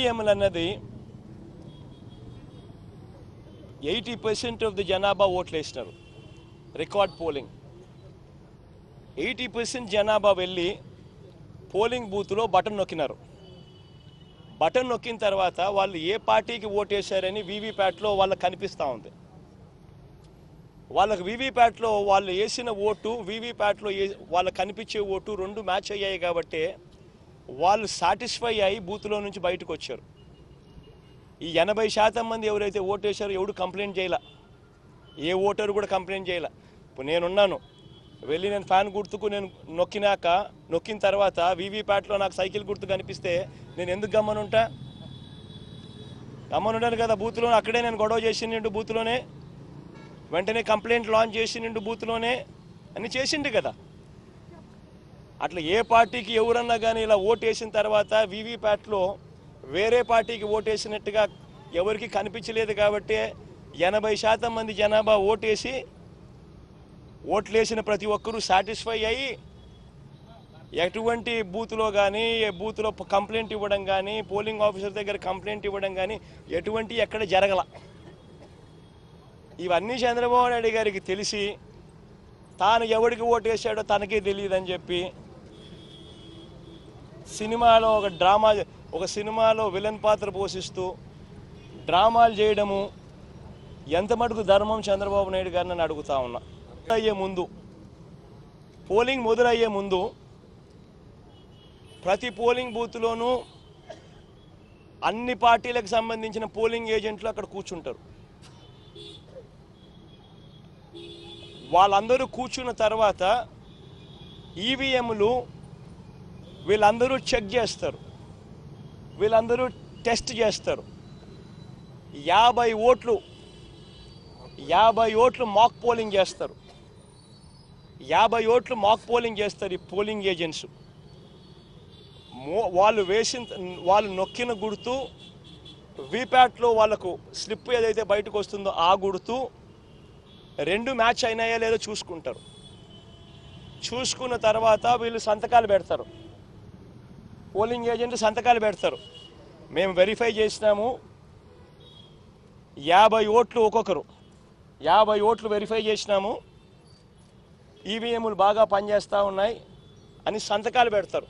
ఈవీఎంలు అన్నది eighty percent of the జనాభా ఓట్లు వేసినారు రికార్డ్ పోలింగ్ ఎయిటీ పర్సెంట్ జనాభా వెళ్ళి పోలింగ్ బూత్లో బటన్ నొక్కినారు. బటన్ నొక్కిన తర్వాత వాళ్ళు ఏ పార్టీకి ఓటేశారని వీవీప్యాట్లో వాళ్ళకి కనిపిస్తూ ఉంది. వాళ్ళకి వీవీప్యాట్లో వాళ్ళు వేసిన ఓటు వీవీప్యాట్లో వాళ్ళకి కనిపించే ఓటు రెండు మ్యాచ్ అయ్యాయి కాబట్టి వాళ్ళు సాటిస్ఫై అయ్యి బూత్లో నుంచి బయటకు వచ్చారు. ఈ ఎనభై శాతం మంది ఎవరైతే ఓటేశారో ఎవడు కంప్లైంట్ చేయలే? ఏ ఓటరు కూడా కంప్లైంట్ చేయలే? ఇప్పుడు నేనున్నాను. వెళ్ళి నేను ఫ్యాన్ గుర్తుకు నేను నొక్కినాక నొక్కిన తర్వాత వీవీప్యాట్లో నాకు సైకిల్ గుర్తు కనిపిస్తే నేను ఎందుకు గమ్మనుంటా? గమ్మనుంటాను కదా బూత్లో అక్కడే నేను గొడవ చేసిండు బూత్లోనే. వెంటనే కంప్లైంట్ లాంచ్ చేసిండు బూత్లోనే. అని చేసిండు కదా. అట్లా ఏ పార్టీకి ఎవరన్నా కానీ ఇలా ఓటు వేసిన తర్వాత వీవీప్యాట్లో వేరే పార్టీకి ఓటేసినట్టుగా ఎవరికి కనిపించలేదు కాబట్టి ఎనభై శాతం మంది జనాభా ఓటేసి ఓట్లేసిన ప్రతి ఒక్కరూ సాటిస్ఫై అయ్యి ఎటువంటి బూత్లో కానీ బూత్లో కంప్లైంట్ ఇవ్వడం కానీ పోలింగ్ ఆఫీసర్ దగ్గర కంప్లైంట్ ఇవ్వడం కానీ ఎటువంటి ఎక్కడ జరగల. ఇవన్నీ చంద్రబాబు నాయుడు గారికి తెలిసి తాను ఎవరికి ఓటు వేసాడో తనకే తెలియదని చెప్పి సినిమాలో ఒక డ్రామా ఒక సినిమాలో విలన్ పాత్ర పోషిస్తూ డ్రామాలు చేయడము ఎంత మటుకు ధర్మం చంద్రబాబు నాయుడు గారిని నేను అడుగుతా ఉన్నా. అయ్యే ముందు పోలింగ్ మొదలయ్యే ముందు ప్రతి పోలింగ్ బూత్లోనూ అన్ని పార్టీలకు సంబంధించిన పోలింగ్ ఏజెంట్లు అక్కడ కూర్చుంటారు. వాళ్ళందరూ కూర్చున్న తర్వాత ఈవీఎంలు వీళ్ళందరూ చెక్ చేస్తారు. వీళ్ళందరూ టెస్ట్ చేస్తారు. యాభై ఓట్లు యాభై ఓట్లు మాక్ పోలింగ్ చేస్తారు. యాభై ఓట్లు మాక్ పోలింగ్ చేస్తారు ఈ పోలింగ్ ఏజెంట్స్ మో వాళ్ళు వేసిన వాళ్ళు నొక్కిన గుర్తు వీప్యాట్లో వాళ్ళకు స్లిప్ ఏదైతే బయటకు వస్తుందో ఆ గుర్తు రెండు మ్యాచ్ అయినాయా లేదో చూసుకుంటారు. చూసుకున్న తర్వాత వీళ్ళు సంతకాలు పెడతారు. పోలింగ్ ఏజెంట్ సంతకాలు పెడతారు. మేము వెరిఫై చేసినాము. యాభై ఓట్లు ఒక్కొక్కరు. యాభై ఓట్లు వెరిఫై చేసినాము. ఈవీఎంలు బాగా పనిచేస్తూ ఉన్నాయి అని సంతకాలు పెడతారు.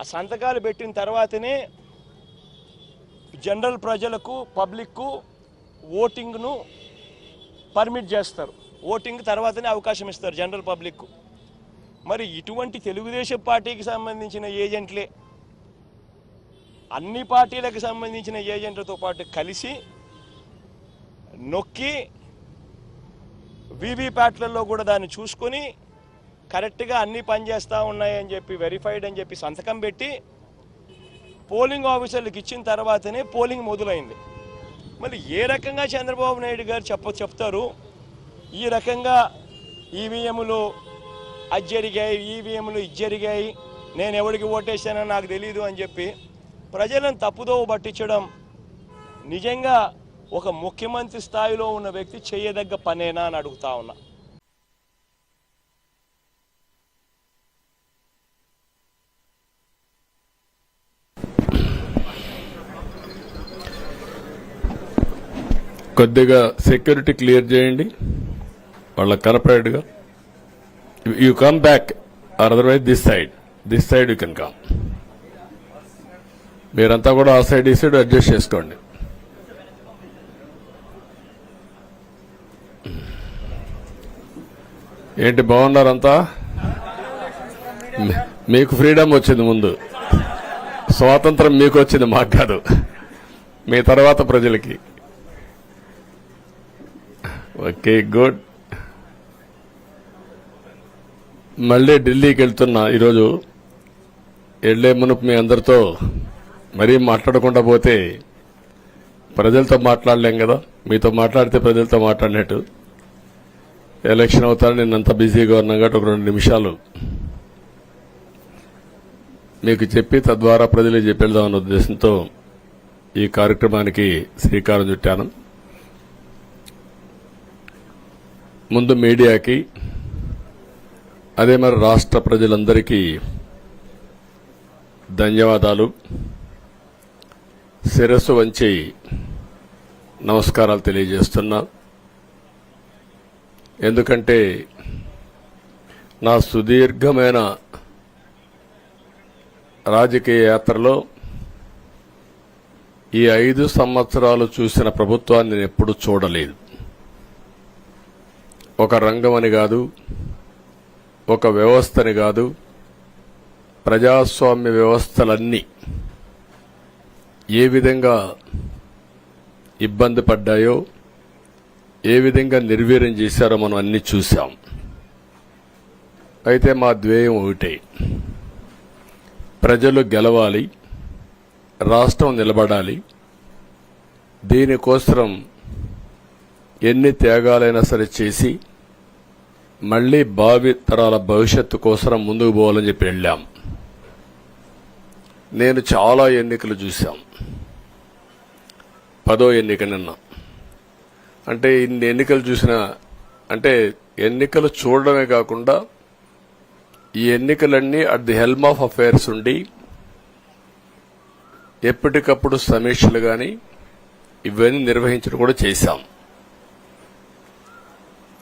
ఆ సంతకాలు పెట్టిన తర్వాతనే జనరల్ ప్రజలకు పబ్లిక్కు ఓటింగ్ను పర్మిట్ చేస్తారు. ఓటింగ్ తర్వాతనే అవకాశం ఇస్తారు జనరల్ పబ్లిక్కు. మరి ఇటువంటి తెలుగుదేశం పార్టీకి సంబంధించిన ఏజెంట్లే. అన్ని పార్టీలకు సంబంధించిన ఏజెంట్లతో పాటు కలిసి నొక్కి వీవీప్యాట్లలో కూడా దాన్ని చూసుకొని కరెక్ట్గా అన్నీ పనిచేస్తూ ఉన్నాయని చెప్పి వెరిఫైడ్ అని చెప్పి సంతకం పెట్టి పోలింగ్ ఆఫీసర్లకు ఇచ్చిన తర్వాతనే పోలింగ్ మొదలైంది. మళ్ళీ ఏ రకంగా చంద్రబాబు నాయుడు గారు చెప్ప చెప్తారు? ఈ రకంగా ఈవీఎంలు అది జరిగాయి ఈవీఎంలు ఇది జరిగాయి నేను ఎవరికి ఓటేసానో నాకు తెలియదు అని చెప్పి ప్రజలను తప్పుదోవ పట్టించడం నిజంగా ఒక ముఖ్యమంత్రి స్థాయిలో ఉన్న వ్యక్తి చేయదగ్గ పనేనా అని అడుగుతా ఉన్నా. కొద్దిగా సెక్యూరిటీ క్లియర్ చేయండి. వాళ్ళ కరపరేట్గా you come back otherwise this side this side you can come మీరంతా కూడా ఆ సైడ్ ఈ సైడ్ అడ్జస్ట్ చేసుకోండి. ఏంటి బాగున్నారంతా? మీకు ఫ్రీడమ్ వచ్చింది ముందు. స్వాతంత్రం మీకు వచ్చింది మాకు కాదు. మీ తర్వాత ప్రజలకి. ఓకే గుడ్ మళ్ళీ ఢిల్లీకి వెళ్తున్నా ఈరోజు. వెళ్ళే మునుపు మీ అందరితో మరీ మాట్లాడకుండా పోతే ప్రజలతో మాట్లాడలేం కదా? మీతో మాట్లాడితే ప్రజలతో మాట్లాడినట్టు. ఎలక్షన్ అవుతాను నేను అంత బిజీగా ఉన్నా కాబట్టి ఒక రెండు నిమిషాలు. మీకు చెప్పి తద్వారా ప్రజలు చెప్పేద్దామన్న ఉద్దేశంతో ఈ కార్యక్రమానికి శ్రీకారం చుట్టాను. ముందు మీడియాకి అదే మరి రాష్ట్ర ప్రజలందరికీ ధన్యవాదాలు. శిరస్సు వంచి నమస్కారాలు తెలియజేస్తున్నా. ఎందుకంటే నా సుదీర్ఘమైన రాజకీయ యాత్రలో ఈ ఐదు సంవత్సరాలు చూసిన ప్రభుత్వాన్ని నేను ఎప్పుడూ చూడలేదు. ఒక రంగం అని కాదు ఒక వ్యవస్థని కాదు ప్రజాస్వామ్య వ్యవస్థలన్నీ ఏ విధంగా ఇబ్బంది పడ్డాయో ఏ విధంగా నిర్వీర్యం చేశారో మనం అన్ని చూశాం. అయితే మా ధ్యేయం ఒకటే. ప్రజలు గెలవాలి రాష్ట్రం నిలబడాలి. దీనికోసం ఎన్ని త్యాగాలైనా సరే చేసి మళ్ళీ భావి తరాల భవిష్యత్తు కోసం ముందుకు పోవాలని చెప్పి వెళ్ళాం. నేను చాలా ఎన్నికలు చూశాం. పదో ఎన్నిక నిన్న. అంటే ఇన్ని ఎన్నికలు చూసిన అంటే ఎన్నికలు చూడడమే కాకుండా ఈ ఎన్నికలన్నీ at the helm of affairs ఉండి ఎప్పటికప్పుడు సమీక్షలు కానీ ఇవన్నీ నిర్వహించడం కూడా చేశాం.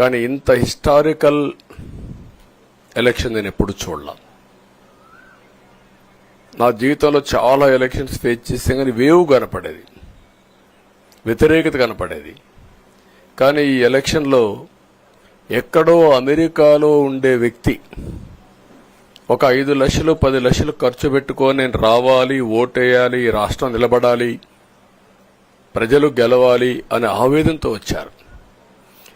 కానీ ఇంత హిస్టారికల్ ఎలక్షన్ నేను ఎప్పుడు చూడలా. నా జీవితంలో చాలా ఎలక్షన్స్ ఫేస్ చేస్తే కానీ వేవ్ కనపడేది. వ్యతిరేకత కనపడేది. కానీ ఈ ఎలక్షన్లో ఎక్కడో అమెరికాలో ఉండే వ్యక్తి ఒక ఐదు లక్షలు పది లక్షలు ఖర్చు పెట్టుకొని నేను రావాలి ఓటేయాలి రాష్ట్రం నిలబడాలి ప్రజలు గెలవాలి అనే ఆవేదనతో వచ్చారు.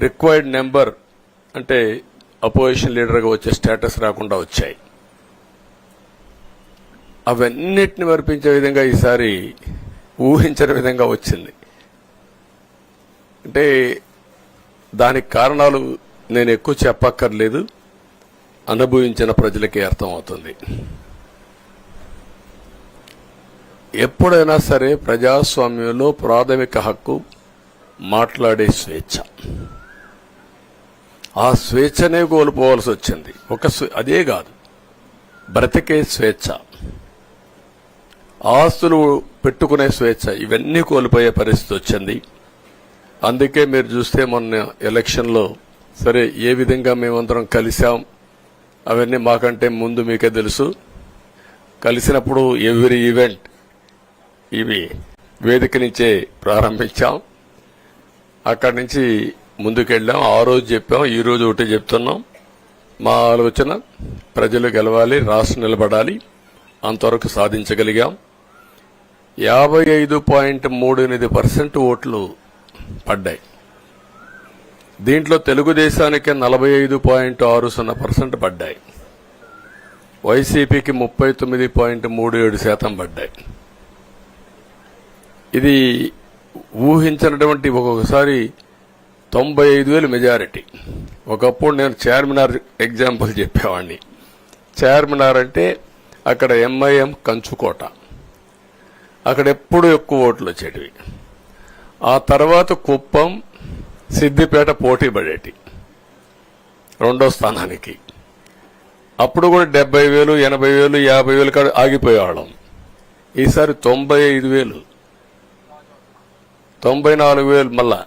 రిక్వైర్డ్ నెంబర్ అంటే అపోజిషన్ లీడర్గా వచ్చే స్టేటస్ రాకుండా వచ్చాయి. అవన్నిటిని మరిపించే విధంగా ఈసారి ఊహించని విధంగా వచ్చింది. అంటే దానికి కారణాలు నేను ఎక్కువ చెప్పక్కర్లేదు. అనుభవించిన ప్రజలకే అర్థమవుతుంది. ఎప్పుడైనా సరే ప్రజాస్వామ్యంలో ప్రాథమిక హక్కు మాట్లాడే స్వేచ్ఛ. ఆ స్వేచ్ఛనే కోల్పోవలసి వచ్చింది. ఒక స్వే- అదే కాదు. బ్రతికే స్వేచ్ఛ. ఆస్తులు పెట్టుకునే స్వేచ్ఛ ఇవన్నీ కోల్పోయే పరిస్థితి వచ్చింది. అందుకే మీరు చూస్తే మొన్న ఎలక్షన్లో సరే ఏ విధంగా మేమందరం కలిసాం అవన్నీ మాకంటే ముందు మీకే తెలుసు. కలిసినప్పుడు ఎవ్రీ ఈవెంట్ ఇవి వేదిక నుంచే ప్రారంభించాం. అక్కడి నుంచి ముందుకెళ్ళాం. ఆ రోజు చెప్పాం ఈ రోజు ఒకటి చెప్తున్నాం. మా ఆలోచన ప్రజలు గెలవాలి రాష్ట్రం నిలబడాలి అంతవరకు సాధించగలిగాం. యాభై ఐదు పాయింట్ మూడు ఎనిమిది పర్సెంట్ ఓట్లు పడ్డాయి. దీంట్లో తెలుగుదేశానికి నలభై ఐదు పాయింట్ ఆరు సున్నా పర్సెంట్ పడ్డాయి. వైసీపీకి ముప్పై తొమ్మిది పాయింట్ మూడు ఏడు శాతం పడ్డాయి. ఇది ఊహించినటువంటి ఒక్కొక్కసారి తొంభై ఐదు వేలు మెజారిటీ. ఒకప్పుడు నేను చార్మినార్ ఎగ్జాంపుల్ చెప్పేవాడిని చార్మినార్ అంటే అక్కడ ఎంఐఎం కంచుకోట. అక్కడ ఎప్పుడు ఎక్కువ ఓట్లు వచ్చేటివి. ఆ తర్వాత కుప్పం సిద్దిపేట పోటీ పడేటి. రెండో స్థానానికి. అప్పుడు కూడా డెబ్బై వేలు ఎనభై వేలు యాభై వేలు కాడ ఆగిపోయేవాళ్ళం. ఈసారి తొంభై ఐదు వేలు. తొంభై నాలుగు వేలు మళ్ళా.